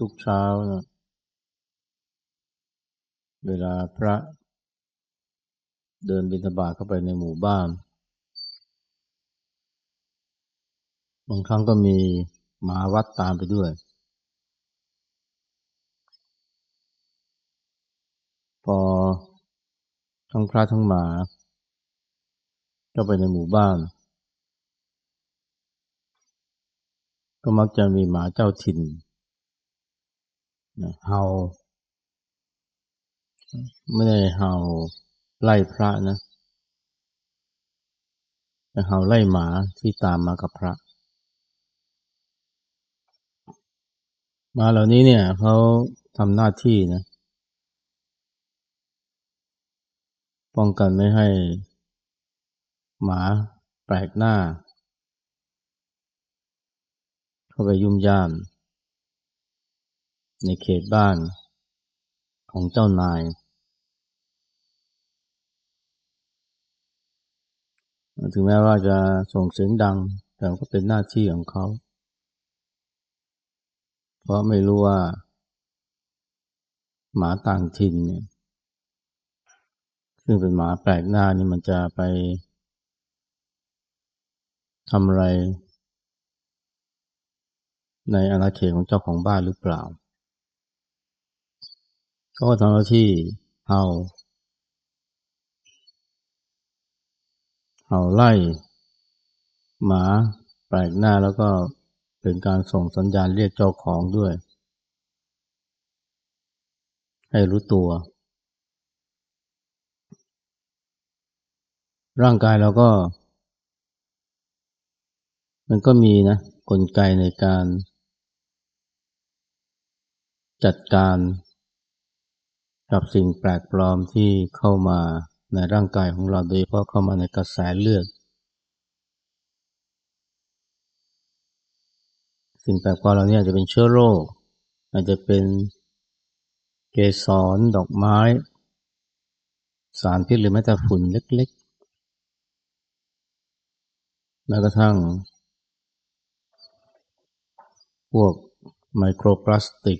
ทุกเช้านะเวลาพระ เดินบิณฑบาตเข้าไปในหมู่บ้าน บางครั้งก็มีหมาวัดตามไปด้วย พอทั้งพระทั้งหมาเข้าไปในหมู่บ้าน ก็มักจะมีหมาเจ้าถิ่น เห่าไม่ได้เห่าไล่พระนะแต่เห่าไล่หมาที่ตามมากับพระหมาเหล่านี้เนี่ยเขาทำหน้าที่นะป้องกันไม่ให้หมาแปลกหน้า เข้าไปยุ่มย่าม ในเขตบ้านของเจ้านาย ถึงแม้ว่าจะส่งเสียงดัง แต่ก็เป็นหน้าที่ของเขา เพราะไม่รู้ว่า หมาต่างถิ่นเนี่ยซึ่งเป็นหมาแปลกหน้านี่มันจะไปทำอะไร ในอาณาเขตของเจ้าของบ้านหรือเปล่า เขาก็ทำหน้าที่เห่าเห่าไล่ หมาแปลกหน้าแล้วก็เป็นการส่งสัญญาณเรียกเจ้าของด้วย ให้รู้ตัว ร่างกายเราก็ มันก็มีนะกลไกในการจัดการ กับสิ่งแปลกปลอมที่เข้ามาในร่างกายของเราโดยเฉพาะเข้ามาในกระแสเลือด สิ่งแปลกปลอมเราเนี่ยจะเป็นเชื้อโรค อาจจะเป็นเกสรดอกไม้ สารพิษหรือแม้แต่ฝุ่นเล็กๆ แม้กระทั่ง พวกไมโครพลาสติก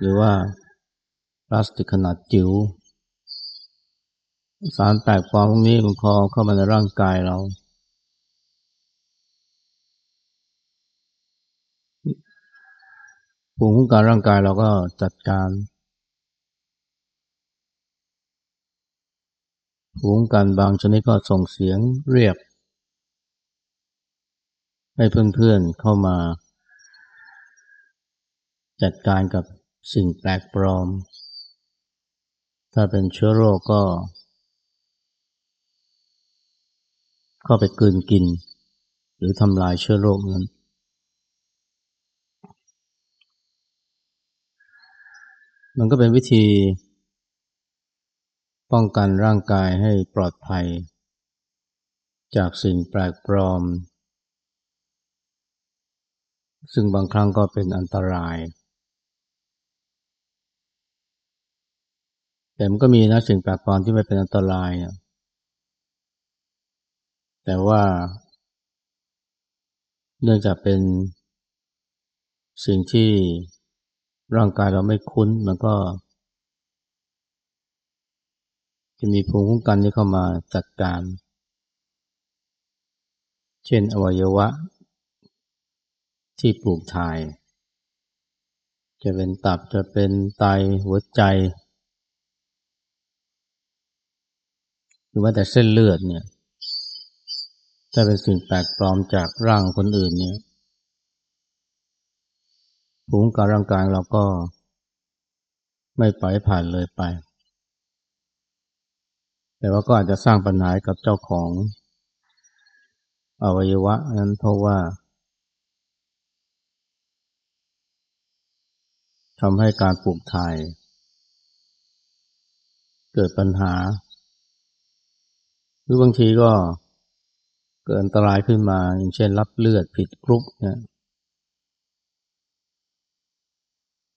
หรือว่า พลาสติกขนาดจิ๋วสารแปลกปลอมพวกนี้มันพอเข้ามาในร่างกายเรา ภูมิคุ้มกันร่างกายเราก็จัดการภูมิคุ้มกันบางชนิดก็ส่งเสียงเรียก ให้เพื่อนๆเข้ามา จัดการกับสิ่งแปลกปลอม ถ้าเป็นเชื้อโรคก็ เข้าไปกลืนกิน หรือทำลายเชื้อโรคนั้น มันก็เป็นวิธี ป้องกันร่างกายให้ปลอดภัย จากสิ่งแปลกปลอม ซึ่งบางครั้งก็เป็นอันตราย แต่มันก็มีนะสิ่งแปลกปลอมที่ไม่เป็นอันตรายนะแต่ว่า เนื่องจากเป็นสิ่งที่ร่างกายเราไม่คุ้น มันก็ จะมีภูมิคุ้มกันที่เข้ามาจัดการ เช่นอวัยวะ ที่ปลูกถ่าย จะเป็นตับจะเป็นไตหัวใจ หรือว่าแต่เส้นเลือดเนี่ย ถ้าเป็นสิ่งแปลกปลอมจากร่างคนอื่นเนี่ยภูมิการร่างกายเราก็ไม่ปล่อยผ่านเลยไป แต่ว่าก็อาจจะสร้างปัญหากับเจ้าของอวัยวะนั้นเพราะว่าทำให้การปลูกถ่าย เกิดปัญหา หรือบางทีก็เกิดอันตรายขึ้นมา อย่างเช่นรับเลือดผิดกรุ๊ปเนี่ย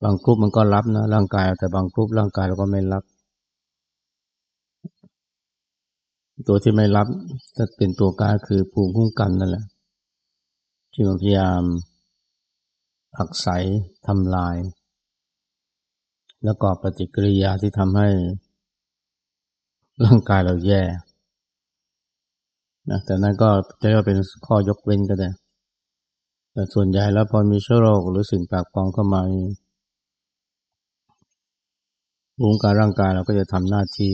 บางกรุ๊ปมันก็รับนะร่างกาย แต่บางกรุ๊ปร่างกายเราก็ไม่รับ ตัวที่ไม่รับจะเป็นตัวกายคือภูมิคุ้มกันนั่นแหละที่มันพยายามผักใสทำลาย แล้วก็ปฏิกิริยาที่ทำให้ร่างกายเราแย่ นะแต่นั้นก็จะเรียกว่าเป็นข้อยกเว้นก็ได้ แต่ส่วนใหญ่แล้วพอมีเชื้อโรคหรือสิ่งแปลกปลอมเข้ามาภูมิการร่างกายเราก็จะทำหน้าที่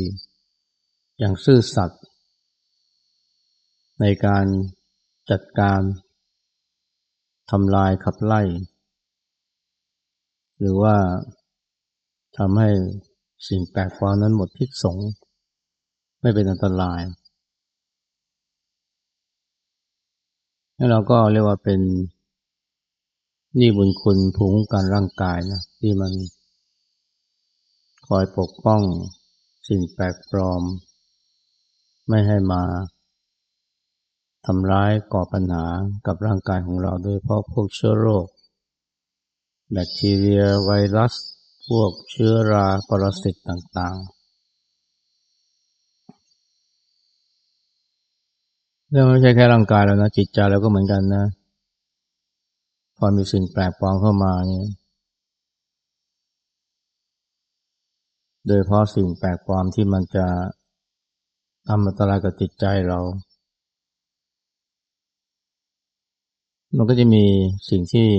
อย่างซื่อสัตย์ในการจัดการทำลายขับไล่ หรือว่าทำให้สิ่งแปลกปลอมนั้นหมดพิษสงไม่เป็นอันตราย แล้เราก็เรียกว่าเป็นนี่บุญคุณภูมิการร่างกายนะที่มันคอยปกป้องสิ่งแปลกปลอม ไม่ให้มาทำร้ายก่อปัญหากับร่างกายของเราโดยเพราะพวกเชื้อโรค แบคทีเรียไวรัส พวกเชื้อราปรสิตต่างๆ เรื่องไม่ใช่แค่ร่างกายแล้วนะจิตใจเราก็เหมือนกันนะ พอมีสิ่งแปลกปลอมเข้ามาเนี่ย โดยเพราะสิ่งแปลกปลอมที่มันจะทำอันตรายกับจิตใจเรา มันก็จะมีสิ่งที่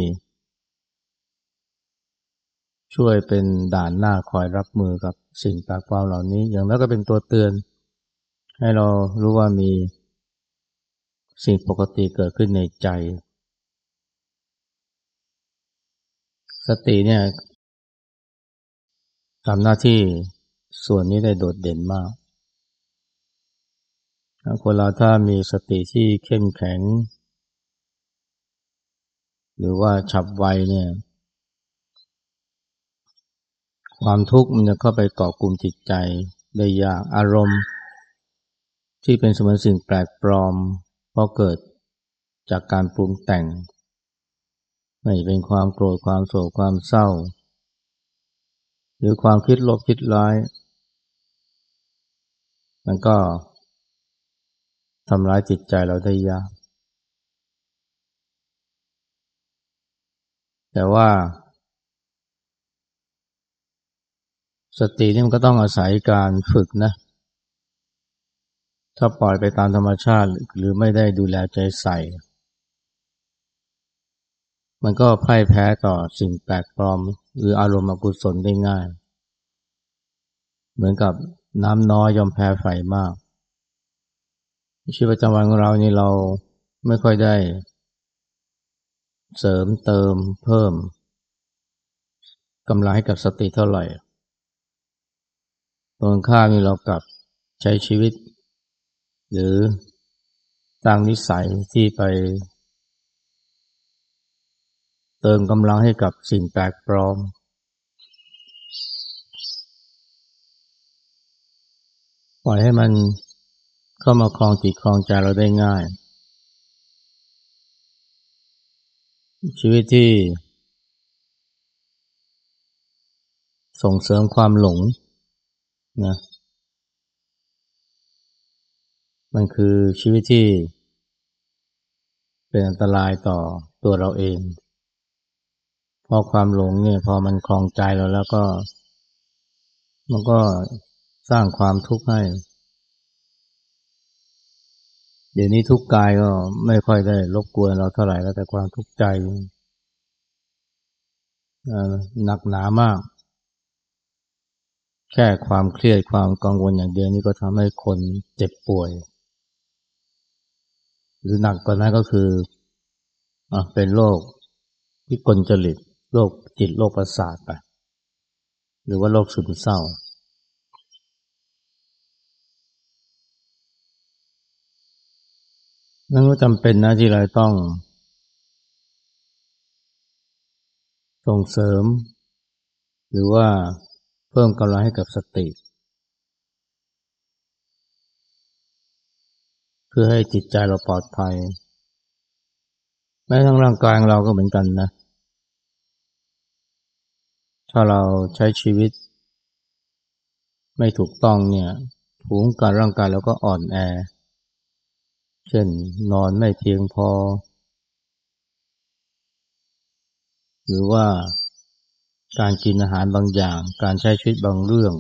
ช่วยเป็นด่านหน้าคอยรับมือกับสิ่งแปลกปลอมเหล่านี้ อย่างนั้นก็เป็นตัวเตือน ให้เรารู้ว่ามี สิ่งปกติเกิดขึ้นในใจ สติเนี่ยทำหน้าที่ส่วนนี้ได้โดดเด่นมากคนเราถ้ามีสติที่เข้มแข็ง หรือว่าฉับไวเนี่ย ความทุกข์มันจะเข้าไปเกาะกลุ่มจิตใจได้ยากอารมณ์ ที่เป็นสมมติสิ่งแปลกปลอม ราะเกิดจากการปรุงแต่ง ไม่เป็นความโกรธความโศกความเศร้า หรือความคิดลบคิดร้าย มันก็ทำร้ายจิตใจเราได้ยาก แต่ว่า สตินี่มันก็ต้องอาศัยการฝึกนะ ถ้าปล่อยไปตามธรรมชาติหรือไม่ได้ดูแลใจใส่ มันก็พ่ายแพ้ต่อสิ่งแปลกปลอม หรืออารมณ์อกุศลได้ง่าย เหมือนกับน้ำน้อยยอมแพ้ไฟมากชีวิตประจำวันของเรานี่เราไม่ค่อยได้ เสริมเติมเพิ่มกำลังให้กับสติเท่าไหร่ตรงข้ามนี่เรากลับใช้ชีวิต หรือสร้างนิสัยที่ไป เติมกำลังให้กับสิ่งแปลกปลอม ปล่อยให้มันเข้ามาคลองจิตคลองใจเราได้ง่าย ชีวิตที่ ส่งเสริมความหลงนะ มันคือชีวิตที่ เป็นอันตรายต่อตัวเราเองพอความหลงเนี่ยพอมันคลองใจเราแล้วก็ มันก็สร้างความทุกข์ให้ เดี๋ยวนี้ทุกข์กายก็ไม่ค่อยได้รบกวนเราเท่าไหร่แล้วแต่ความทุกข์ใจหนักหนามาก แค่ความเครียดความกังวลอย่างเดียวนี้ก็ทำให้คนเจ็บป่วย หรือหนักกว่านั้นก็คืออเป็นโรควิกลจริตโรคจิตโรคประสาทไปหรือว่าโรคซึมเศร้า นั่นก็จำเป็นนะที่เราต้อง ส่งเสริม หรือว่าเพิ่มกำลังให้กับสติเพื่อให้จิตใจเราปลอดภัย แม้ทั้งร่างกายเราก็เหมือนกันนะ ถ้าเราใช้ชีวิต ไม่ถูกต้องเนี่ยภูมิการร่างกายเราก็อ่อนแอ เช่นนอนไม่เพียงพอ หรือว่าการกินอาหารบางอย่าง การใช้ชีวิตบางเรื่อง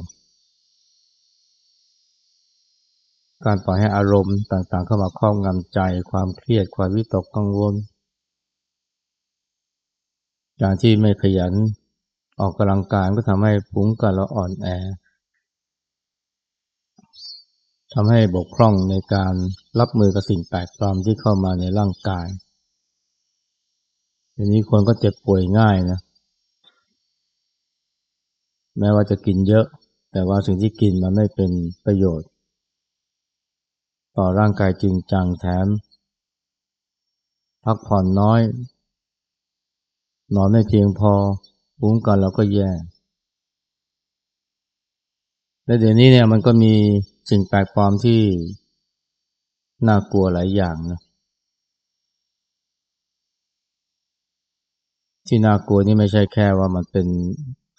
การปล่อยให้อารมณ์ต่างๆ เข้ามาครอบงำใจ ความเครียด ความวิตกกังวล อย่างที่ไม่ขยันออกกำลังกายก็ทำให้ภูมิกันเราอ่อนแอทำให้บกพร่องในการรับมือกับสิ่งแปลกปลอมที่เข้ามาในร่างกายทีนี้คนก็เจ็บป่วยง่ายนะ แม้ว่าจะกินเยอะ แต่ว่าสิ่งที่กินมันไม่เป็นประโยชน์ ต่อร่างกายจริงจังแถม พักผ่อนน้อย นอนไม่เพียงพอภูมิกันเราก็แย่ และเดี๋ยวนี้เนี่ยมันก็มีสิ่งแปลกปลอมที่น่ากลัวหลายอย่างนะที่น่ากลัวนี่ไม่ใช่แค่ว่ามันเป็น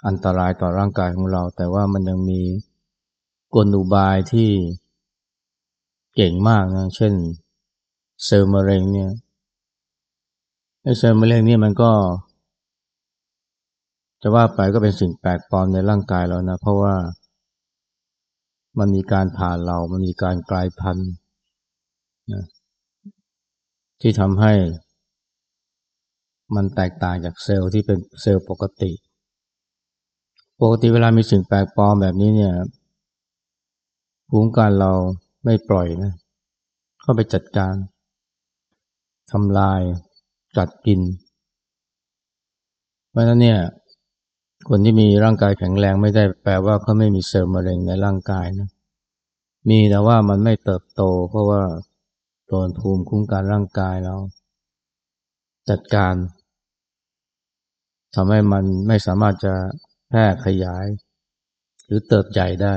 อันตรายต่อร่างกายของเรา แต่ว่ามันยังมีกลอุบายที่ เก่งมากนะ เช่น เซลล์มะเร็งเนี่ยไอ้เซลล์มะเร็งนี่มันก็ จะว่าไปก็เป็นสิ่งแปลกปลอมในร่างกายเรานะ เพราะว่ามันมีการผ่านเรา มันมีการกลายพันธุ์นะที่ทำให้ มันแตกต่างจากเซลล์ที่เป็นเซลล์ปกติ ปกติเวลามีสิ่งแปลกปลอมแบบนี้เนี่ยภูมิการเรา ไม่ปล่อยนะเข้าไปจัดการทำลายจัดกิน เพราะนั้นเนี่ย คนที่มีร่างกายแข็งแรงไม่ได้แปลว่าเขาไม่มีเซลล์มะเร็งในร่างกายนะ มีแต่ว่ามันไม่เติบโต เพราะว่าโดนภูมิคุ้มกันร่างกายเรา จัดการทำให้มันไม่สามารถจะแพร่ขยาย หรือเติบใหญ่ได้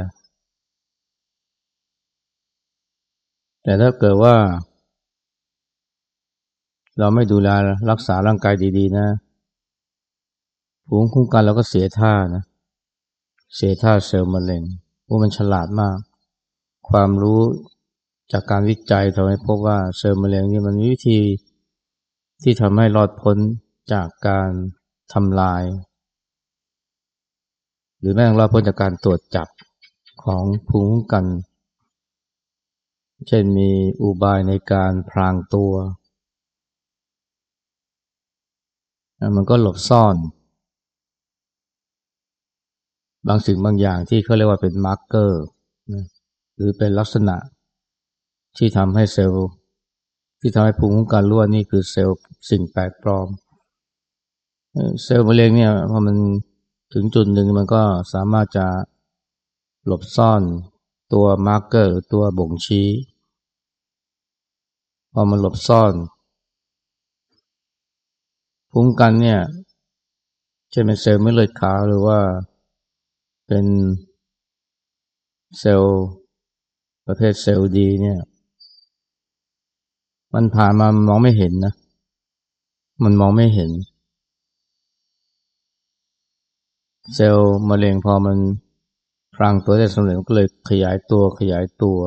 แต่ถ้าเกิดว่า เราไม่ดูแลรักษาร่างกายดีๆ นะภูมิคุ้มกันเราก็เสียท่านะ เสียท่าเซลล์มะเร็งพวกมันฉลาดมาก ความรู้จากการวิจัยทำให้พบว่าเซลล์มะเร็งนี่มันมีวิธีที่ทำให้รอดพ้นจากการทำลาย หรือแม้รอดพ้นจากการตรวจจับของภูมิคุ้มกัน เช่นมีอุบายในการพรางตัว มันก็หลบซ่อน บางสิ่งบางอย่างที่เขาเรียกว่าเป็นมาร์กเกอร์หรือเป็นลักษณะที่ทำให้เซลล์ ที่ทำให้ภูมิคุ้มกันรั่วนี่คือเซลล์สิ่งแปลกปลอม เซลล์มะเร็งเนี่ยพอมันถึงจุดหนึ่งมันก็สามารถจะหลบซ่อนตัวมาร์กเกอร์หรือตัวบ่งชี้ พอมันหลบซ่อนภูมิกันเนี่ยจะเป็นเซลล์ไม่เลือดขาวหรือว่าเป็นเซลล์ประเภทเซลล์ดีเนี่ย มันผ่านมามองไม่เห็นนะ มันมองไม่เห็น เซลล์มะเร็งพอมันพรางตัวได้สำเร็จก็เลยขยายตัวขยายตัว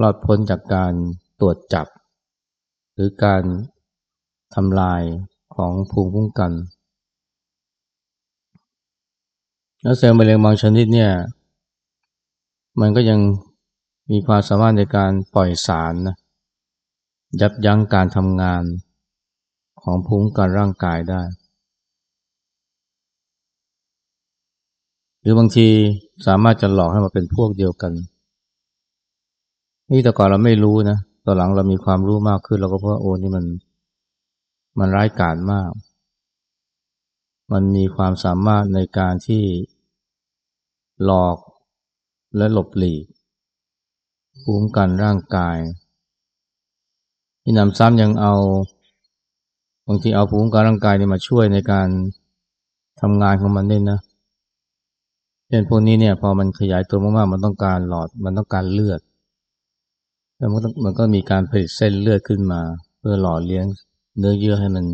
รอดพ้นจากการ ตรวจจับ หรือการทำลายของภูมิคุ้มกันแล้วเซลล์มะเร็งบางชนิดเนี่ย มันก็ยังมีความสามารถในการปล่อยสารนะยับยั้งการทำงานของภูมิกันร่างกายได้ หรือบางทีสามารถจะหลอกให้มาเป็นพวกเดียวกัน นี่แต่ก่อนเราไม่รู้นะ ตอนหลังเรามีความรู้มากขึ้นเราก็เพราะโอ้นี่มันมันร้ายกาจมาก มันมีความสามารถในการที่หลอกและหลบหลีกภูมิกันร่างกายที่นำซ้ำยังเอาบางทีเอาภูมิกันร่างกายนี่มาช่วยในการทำงานของมันด้วยนะเช่นพวกนี้เนี่ยพอมันขยายตัวมากๆมันต้องการหลอดมันต้องการเลือด แล้วมันก็มีการผลิตเส้นเลือดขึ้นมา เพื่อหล่อเลี้ยงเนื้อเยื่อให้มัน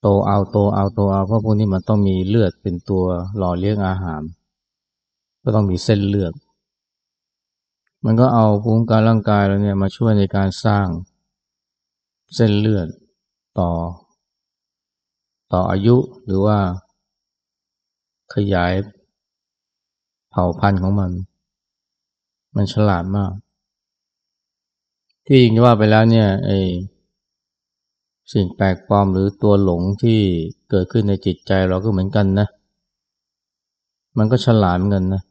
โตเอาโตเอาโตเอาเพราะพวกนี้มันต้องมีเลือดเป็นตัวหล่อเลี้ยงอาหาร ก็ต้องมีเส้นเลือด มันก็เอาภูมิการร่างกายเราเนี่ยมาช่วยในการสร้างเส้นเลือดต่อ ต่ออายุหรือว่า ขยายเผ่าพันธุ์ของมัน มันฉลาดมาก ที่จริงว่าไปแล้วเนี่ยไอสิ่งแปลกปลอมหรือตัวหลงที่เกิดขึ้นในจิตใจเราก็เหมือนกันนะ มันก็ฉลาดเหมือนกันนะ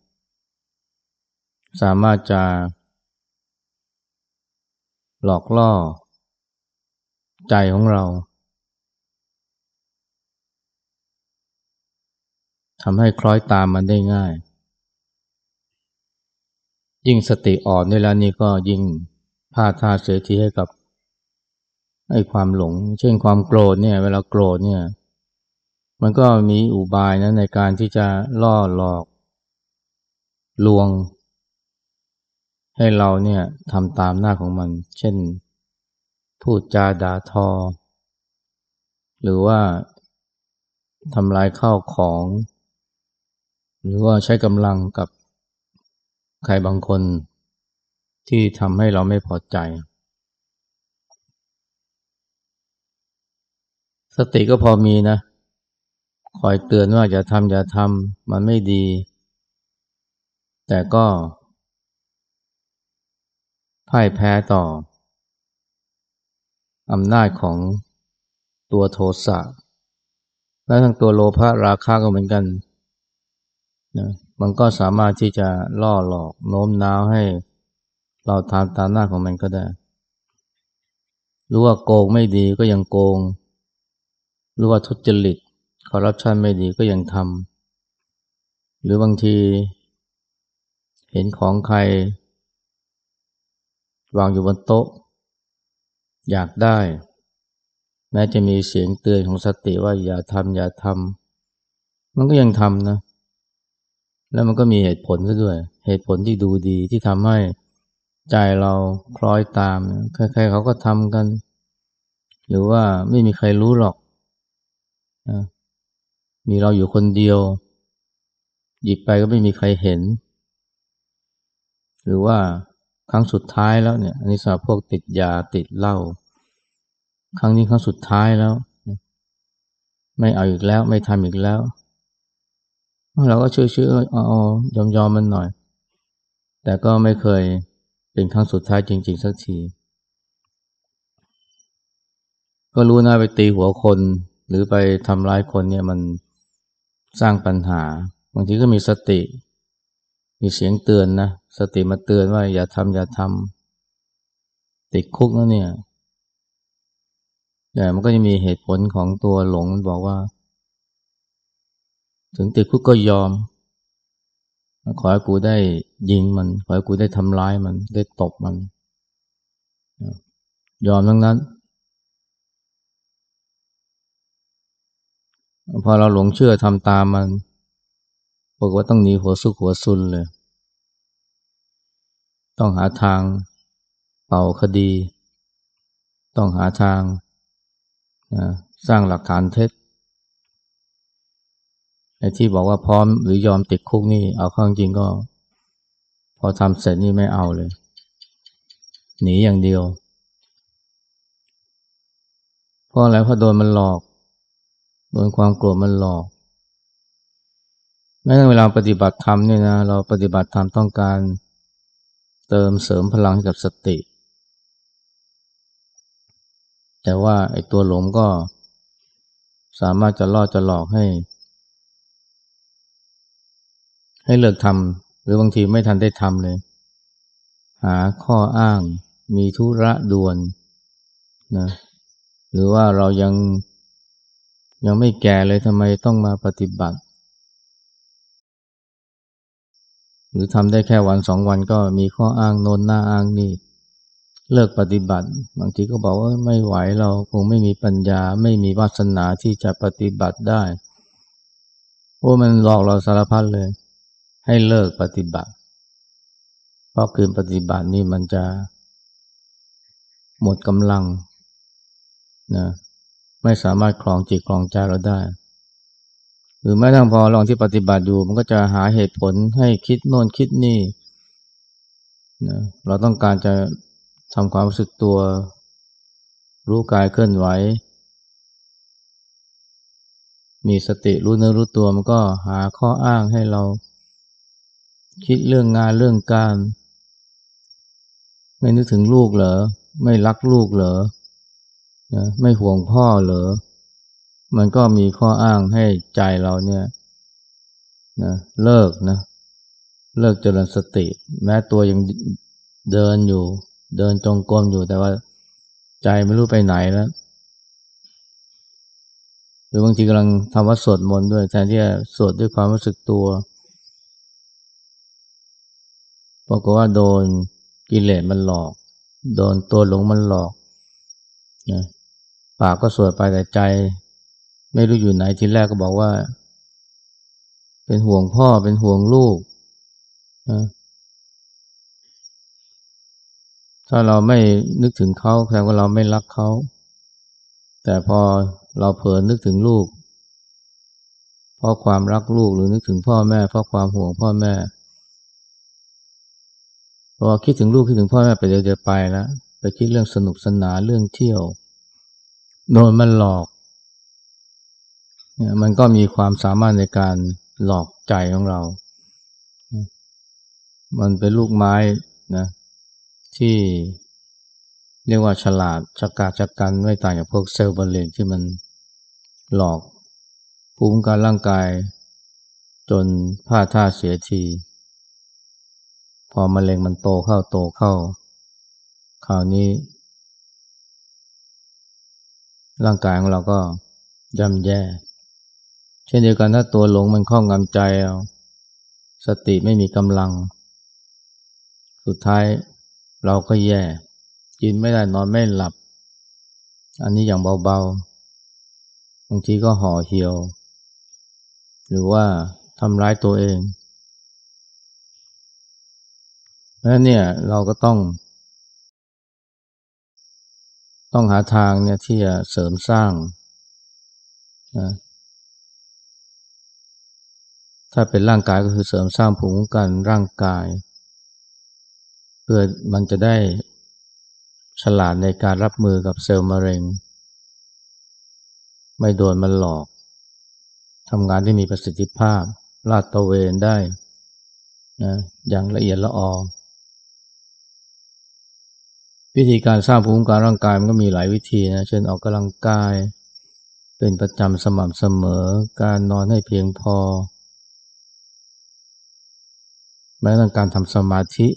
สามารถจะ หลอกล่อ ใจของเราทำให้คล้อยตามมันได้ง่าย ยิ่งสติอ่อนด้วยแล้วนี่ก็ยิ่ง พาทาเสียทีให้กับไอ้ความหลง เช่นความโกรธเนี่ย เวลาโกรธเนี่ย มันก็มีอุบายนะในการที่จะล่อหลอก ลวง ให้เราเนี่ยทำตามหน้าของมัน เช่น พูดจาด่าทอ หรือว่าทำลายข้าวของ หรือว่าใช้กำลังกับใครบางคน ที่ทำให้เราไม่พอใจ สติก็พอมีนะ คอยเตือนว่าอย่าทำอย่าทำมันไม่ดี แต่ก็พ่ายแพ้ต่ออำนาจของตัวโทสะและทั้งตัวโลภะราคะก็เหมือนกันนะมันก็สามารถที่จะล่อหลอกโน้มน้าวให้ เราทำตามหน้าของมันก็ได้ รู้ว่าโกงไม่ดีก็ยังโกงรือว่าทุจริตคอร์รัปชันไม่ดีก็ยังทำหรือบางที เห็นของใคร วางอยู่บนโต๊ะ อยากได้ แม้จะมีเสียงเตือนของสติว่าอย่าทำอย่าทำมันก็ยังทำนะ แล้วมันก็มีเหตุผลซะด้วย เหตุผลที่ดูดีที่ทำให้ ใจเราคล้อยตาม ใครๆเขาก็ทำกัน หรือว่าไม่มีใครรู้หรอกมีเราอยู่คนเดียว หยิบไปก็ไม่มีใครเห็น หรือว่าครั้งสุดท้ายแล้วเนี่ยอันนี้สำหรับพวกติดยาติดเหล้าครั้งนี้ครั้งสุดท้ายแล้ว ไม่เอาอีกแล้ว ไม่ทำอีกแล้วเราก็ช่วยช่วยเอายอมยอมมันหน่อย แต่ก็ไม่เคย เป็นครั้งสุดท้ายจริง ๆ สักที ก็รู้นะไปตีหัวคน หรือไปทำร้ายคนเนี่ยมันสร้างปัญหา บางทีก็มีสติ มีเสียงเตือนนะ สติมาเตือนว่าอย่าทำอย่าทำติดคุกแล้วเนี่ยแต่มันก็จะมีเหตุผลของตัวหลงมันบอกว่า ถึงติดคุกก็ยอม ขอให้กูได้ยิงมัน ขอให้กูได้ทำร้ายมัน ได้ตบมัน ยอมทั้งนั้น พอเราหลงเชื่อทำตามมันบอกว่าต้องหนีหัวซุกหัวซุนเลย ต้องหาทางเป่าคดี ต้องหาทางสร้างหลักฐานเท็จ ไอ้ที่บอกว่าพร้อมหรือยอมติดคุกนี่ เอาข้างจริงก็ พอทำเสร็จนี่ไม่เอาเลย หนีอย่างเดียวเพราะอะไรเพราะโดนมันหลอกโดนความโกรธมันหลอกแม้ในเวลาปฏิบัติธรรมเนี่ยนะเราปฏิบัติธรรมต้องการเติมเสริมพลังให้กับสติ แต่ว่าไอ้ตัวหลงก็สามารถจะล่อจะหลอกให้ ให้เลิกทำหรือบางทีไม่ทันได้ทำเลย หาข้ออ้าง มีธุระด่วนนะหรือว่าเรายังยังไม่แก่เลยทำไมต้องมาปฏิบัติ หรือทำได้แค่วันสองวันก็มีข้ออ้างโน้นหน้าอ้างนี่เลิกปฏิบัติ บางทีก็บอกว่าไม่ไหวเราคงไม่มีปัญญาไม่มีวาสนาที่จะปฏิบัติได้โอ้มันหลอกเราสารพัดเลย ให้เลิกปฏิบัติ เพราะคืนปฏิบัตินี่มันจะหมดกำลังนะไม่สามารถคลองจิตคลองใจเราได้ หรือแม้ทั้งพอลองที่ปฏิบัติอยู่ มันก็จะหาเหตุผลให้คิดโน่นคิดนี่นะเราต้องการจะทำความรู้สึกตัว รู้กายเคลื่อนไหว มีสติรู้เนื้อรู้ตัวมันก็หาข้ออ้างให้เรา คิดเรื่องงานเรื่องการ ไม่นึกถึงลูกเหรอ ไม่รักลูกเหรอนะไม่ห่วงพ่อเหรอ มันก็มีข้ออ้างให้ใจเราเนี่ยนะเลิกนะ เลิกเจริญสติ แม้ตัวยังเดินอยู่ เดินจงกรมอยู่แต่ว่าใจไม่รู้ไปไหนแล้วหรือบางทีกำลังทำวัดสวดมนต์ด้วยแทนที่จะสวดด้วยความรู้สึกตัว ปรากว่าโดนกิเลสมันหลอก โดนตัวหลงมันหลอกนะปากก็สวดไปแต่ใจ ไม่รู้อยู่ไหนทีแรกก็บอกว่า เป็นห่วงพ่อเป็นห่วงลูกนะถ้าเราไม่นึกถึงเขาแสดงว่าเราไม่รักเขา แต่พอเราเผลอนึกถึงลูก เพราะความรักลูกหรือนึกถึงพ่อแม่เพราะความห่วงพ่อแม่ พอคิดถึงลูกคิดถึงพ่อแม่ไปเดี๋ยวไปแล้วไปคิดเรื่องสนุกสนานเรื่องเที่ยวโดนมันหลอกมันก็มีความสามารถในการหลอกใจของเรา มันเป็นลูกไม้นะที่เรียกว่าฉลาดชกาจักกันไม่ต่างจากพวกเซลล์บรเลงที่มันหลอกภูมิการร่างกาย จนพลาดท่าเสียที พอมะเร็งมันโตเข้าโตเข้า คราวนี้ ร่างกายของเราก็ย่ำแย่ เช่นเดียวกันถ้าตัวหลงมันครอบงำใจเอาสติไม่มีกำลัง สุดท้ายเราก็แย่ กินไม่ได้นอนไม่หลับ อันนี้อย่างเบาๆ บางทีก็ห่อเหี่ยว หรือว่าทำร้ายตัวเอง แล้วเนี่ยเราก็ต้อง ต้องหาทางเนี่ยที่จะเสริมสร้างนะถ้าเป็นร่างกายก็คือเสริมสร้างภูมิคุ้มกันร่างกาย เพื่อมันจะได้ฉลาดในการรับมือกับเซลล์มะเร็ง ไม่โดนมันหลอกทำงานที่มีประสิทธิภาพ ลาดตะเวนได้นะอย่างละเอียดละออ วิธีการสร้างภูมิคุ้มกันร่างกายมันก็มีหลายวิธีนะ เช่นออกกำลังกาย เป็นประจำสม่ำเสมอ การนอนให้เพียงพอ แม้แต่การทำสมาธิ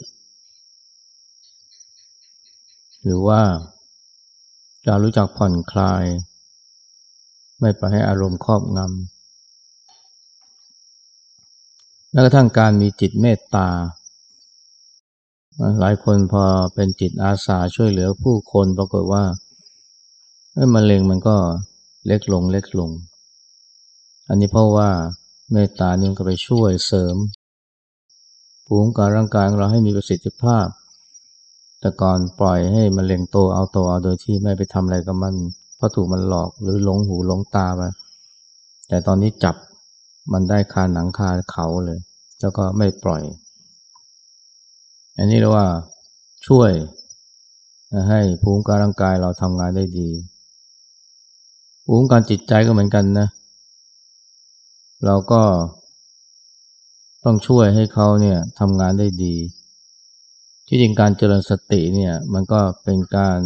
หรือว่าจะรู้จักผ่อนคลาย ไม่ไปให้อารมณ์ครอบงำแม้กระทั่งการมีจิตเมตตา หลายคนพอเป็นจิตอาสาช่วยเหลือผู้คนปรากฏว่าเอ้มะเร็งมันก็เล็กลงเล็กลง อันนี้เพราะว่าเมตตานี่ก็ไปช่วยเสริมภูมิการร่างกายของเราให้มีประสิทธิภาพ แต่ก่อนปล่อยให้มันเล็งโตเอาโตเอาโดยที่ไม่ไปทำอะไรกับมันเพราะถูกมันหลอกหรือหลงหูหลงตาไปแต่ตอนนี้จับมันได้คาหนังคาเขาเลย แล้วก็ไม่ปล่อย อันนี้เรียกว่าช่วยให้ภูมิการร่างกายเราทำงานได้ดี ภูมิการจิตใจก็เหมือนกันนะ เราก็ต้องช่วยให้เขาเนี่ยทำงานได้ดี ที่จริงการเจริญสติเนี่ย มันก็เป็นการ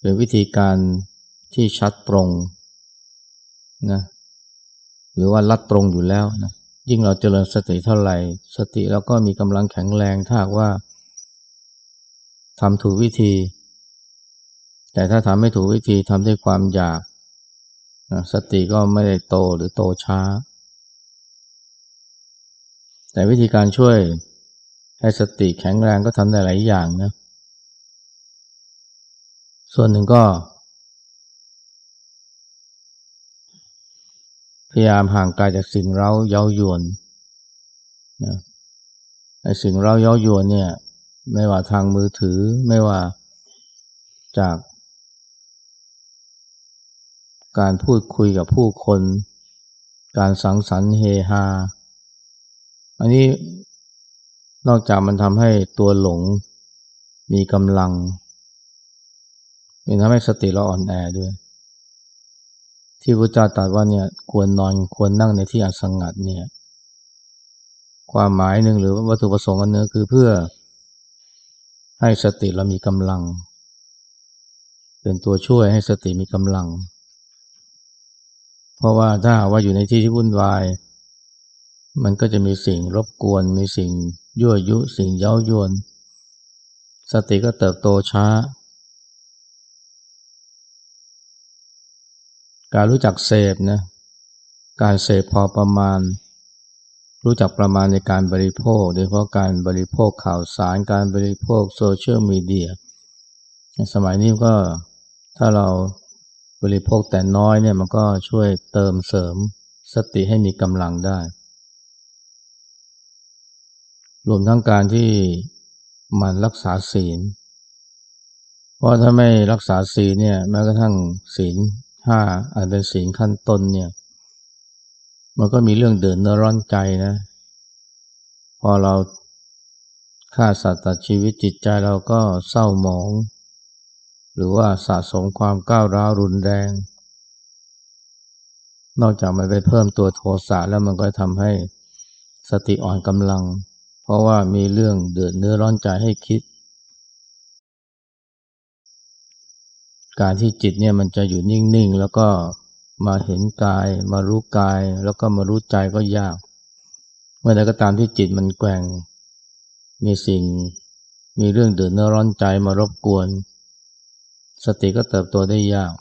เป็นวิธีการที่ชัดตรงนะหรือว่าลัดตรงอยู่แล้วนะ ยิ่งเราเจริญสติเท่าไหร่ สติเราก็มีกำลังแข็งแรงถ้าว่าทำถูกวิธี แต่ถ้าทำไม่ถูกวิธีทำด้วยความอยาก สติก็ไม่ได้โตหรือโตช้า แต่วิธีการช่วยให้สติแข็งแรงก็ทำได้หลายอย่างนะ ส่วนหนึ่งก็ พยายามห่างไกายจากสิ่งเร้าเย้ายวนนะไอ้สิ่งเร้าเย้ายวนเนี่ย ไม่ว่าทางมือถือไม่ว่าจาก การพูดคุยกับผู้คน การสังสรรค์เฮฮาอันนี้นอกจากมันทำให้ตัวหลงมีกำลังมันทำให้สติเราอ่อนแอด้วย ที่พระเจ้าตรัสว่าเนี่ยควรนอนควรนั่งในที่อันสงัดเนี่ย ความหมายหนึ่งหรือวัตถุประสงค์อันนึงคือเพื่อ ให้สติเรามีกำลัง เป็นตัวช่วยให้สติมีกำลัง เพราะว่าถ้าว่าอยู่ในที่ที่วุ่นวาย มันก็จะมีสิ่งรบกวน มีสิ่งยั่วยุ สิ่งเย้ายวน สติก็เติบโตช้า การรู้จักเสพนะการเสพพอประมาณ รู้จักประมาณในการบริโภค โดยเฉพาะการบริโภคข่าวสารการบริโภคโซเชียลมีเดียสมัยนี้ก็ถ้าเราบริโภคแต่น้อยเนี่ยมันก็ช่วยเติมเสริมสติให้มีกำลังได้ รวมทั้งการที่มันรักษาศีล เพราะถ้าไม่รักษาศีลเนี่ยแม้กระทั่งศีล ห้าอาจเป็นศีลขั้นต้นเนี่ย มันก็มีเรื่องเดินเนื้อร้อนใจนะ พอเราฆ่าสัตว์ตัดชีวิตจิตใจเราก็เศร้าหมอง หรือว่าสะสมความก้าวร้าวรุนแรง นอกจากมันไปเพิ่มตัวโทสะแล้วมันก็ทำให้สติอ่อนกำลัง เพราะว่ามีเรื่องเดือดเนื้อร้อนใจให้คิด การที่จิตเนี่ยมันจะอยู่นิ่งๆ แล้วก็มาเห็นกาย มารู้กาย แล้วก็มารู้ใจก็ยาก เมื่อใดก็ตามที่จิตมันแกว่ง มีสิ่ง มีเรื่องเดือดร้อนใจมารบกวน สติก็เติบโตได้ยาก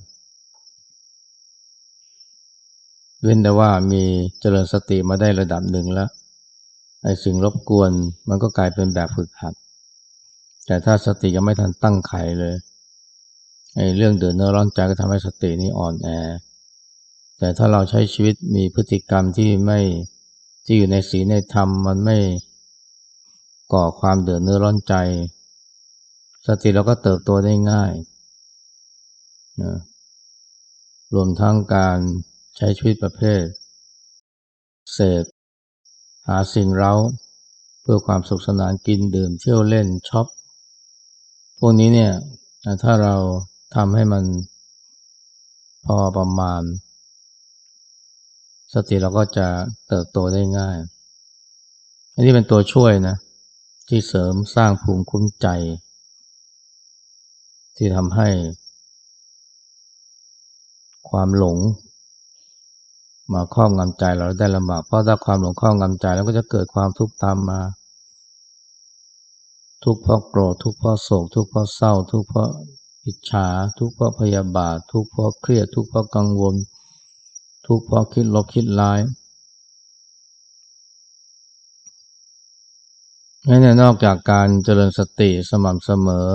เว้นแต่ว่ามีเจริญสติมาได้ระดับหนึ่งแล้วไอ้สิ่งรบกวนมันก็กลายเป็นแบบฝึกหัด แต่ถ้าสติยังไม่ทันตั้งไขเลย เรื่องเดือดเนื้อร้อนใจก็ทำให้สตินี้อ่อนแอ แต่ถ้าเราใช้ชีวิตมีพฤติกรรมที่ไม่ที่อยู่ในศีลในธรรมมันไม่ก่อความเดือดเนื้อร้อนใจ สติเราก็เติบโตได้ง่ายนะรวมทั้งการใช้ชีวิตประเภท เสพหาสิ่งเร้า เพื่อความสุขสนานกินดื่มเที่ยวเล่นช็อป พวกนี้เนี่ยถ้าเรา ทำให้มันพอประมาณ สติเราก็จะเติบโตได้ง่าย อันนี้เป็นตัวช่วยนะ ที่เสริมสร้างภูมิคุ้มใจ ที่ทำให้ ความหลง มาครอบงำใจเราได้ลำบากเพราะถ้าความหลงครอบงำใจแล้วก็จะเกิดความทุกข์ตามมา ทุกข์เพราะโกรธทุกข์เพราะโศก ทุกข์เพราะเศร้า ทุกข์เพราะ อิจฉา ทุกข์เพราะพยาบาท ทุกข์เพราะเครียด ทุกข์เพราะกังวล ทุกข์เพราะคิดลบคิดร้ายนี่นอกจากการเจริญสติสม่ำเสมอ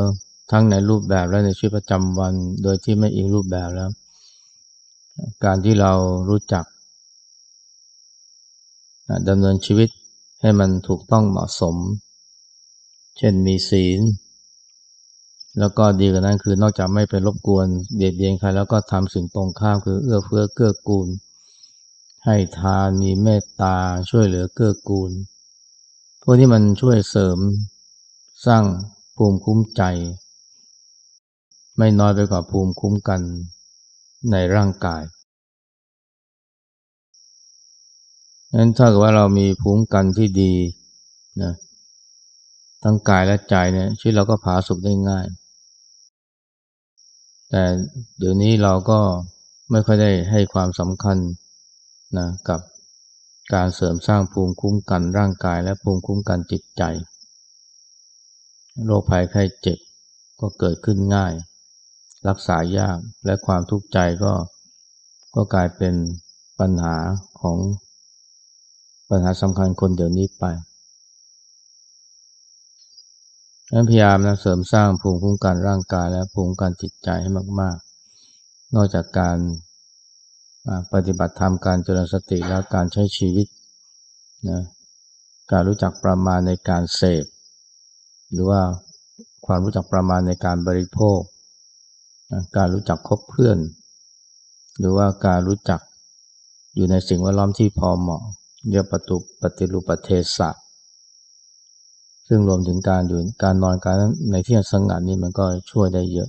ทั้งในรูปแบบและในชีวิตประจำวัน โดยที่ไม่อิงรูปแบบแล้ว การที่เรารู้จักดำเนินชีวิตให้มันถูกต้องเหมาะสม เช่นมีศีล แล้วก็ดีกว่านั้นคือนอกจากไม่ไปรบกวนเบียดเบียนใครแล้วก็ทำสิ่งตรงข้ามคือเอื้อเฟื้อเกื้อกูล ให้ทานมีเมตตาช่วยเหลือเกื้อกูล พวกนี้มันช่วยเสริมสร้างภูมิคุ้มใจ ไม่น้อยไปกว่าภูมิคุ้มกันในร่างกายนั้นถ้าเกิดว่าเรามีภูมิกันที่ดีนะทั้งกายและใจเนี่ยชีวิตเราก็ผาสุกได้ง่าย แต่เดี๋ยวนี้เราก็ไม่ค่อยได้ให้ความสำคัญนะกับการเสริมสร้างภูมิคุ้มกันร่างกายและภูมิคุ้มกันจิตใจ โรคภัยไข้เจ็บก็เกิดขึ้นง่าย รักษายากและความทุกข์ใจก็ก็กลายเป็นปัญหาของปัญหาสำคัญคนเดี๋ยวนี้ไป นั้นพยายามนะเสริมสร้างภูมิคุ้มกันร่างกายและภูมิคุ้มกันจิตใจให้มาก ๆ นอกจากการปฏิบัติธรรมการเจริญสติแล้วการใช้ชีวิตนะการรู้จักประมาณในการเสพ หรือว่าความรู้จักประมาณในการบริโภค การรู้จักคบเพื่อน หรือว่าการรู้จักอยู่ในสิ่งแวดล้อมที่พอเหมาะ เรียกปฏิปฏิรูปเทศะ ซึ่งรวมถึงการอยู่การนอนการในที่สงัดนี่มันก็ช่วยได้เยอะ